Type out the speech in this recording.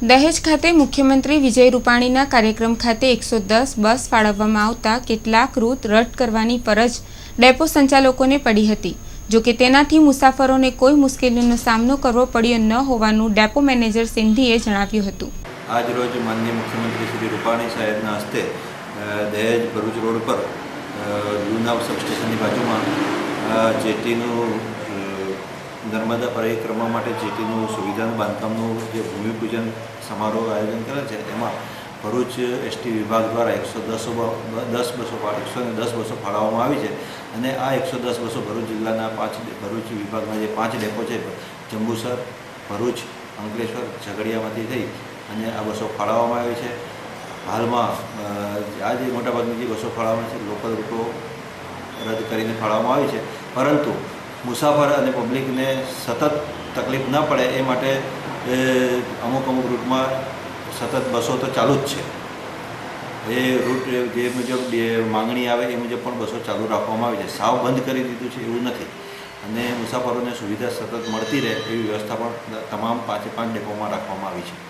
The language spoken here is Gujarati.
દહેજ ખાતે મુખ્યમંત્રી વિજય રૂપાણીના કાર્યક્રમ ખાતે એકસો દસ બસ ફાળવવામાં આવતા કેટલાક રૂટ રદ કરવાની ફરજ ડેપો સંચાલકોને પડી હતી. જોકે તેનાથી મુસાફરોને કોઈ મુશ્કેલીનો સામનો કરવો પડ્યો ન હોવાનું ડેપો મેનેજર સિંધીએ જણાવ્યું હતું. આજ રોજ માનનીય મુખ્યમંત્રી શ્રી રૂપાણી સાહેબના હસ્તે દહેજ ભરૂચ રોડ પર જૂના સબસ્ટેશનની બાજુમાં જેટીનું નર્મદા પરિક્રમા માટે જેટીનું સુવિધાનું, બાંધકામનું જે ભૂમિપૂજન સમારોહ આયોજન કરે છે, એમાં ભરૂચ એસટી વિભાગ દ્વારા એકસો દસ દસ બસો એકસો દસ બસો ફાળવવામાં આવી છે. અને આ એકસો દસ બસો ભરૂચ જિલ્લાના પાંચ ભરૂચ વિભાગના જે પાંચ ડેપો છે, જંબુસર, ભરૂચ, અંકલેશ્વર, ઝઘડિયામાંથી થઈ અને આ બસો ફાળવવામાં આવી છે. હાલમાં આ જે મોટાભાગની જે બસો ફાળવવામાં છે, લોકલ રૂટો રદ કરીને ફાળવવામાં આવી છે. પરંતુ મુસાફર અને પબ્લિકને સતત તકલીફ ન પડે એ માટે અમુક અમુક રૂટમાં સતત બસો તો ચાલુ જ છે. એ રૂટ જે મુજબ માંગણી આવે એ મુજબ પણ બસો ચાલુ રાખવામાં આવી છે. સાવ બંધ કરી દીધું છે એવું નથી. અને મુસાફરોને સુવિધા સતત મળતી રહે એવી વ્યવસ્થા પણ તમામ પાંચે પાંચ ડેપોમાં રાખવામાં આવી છે.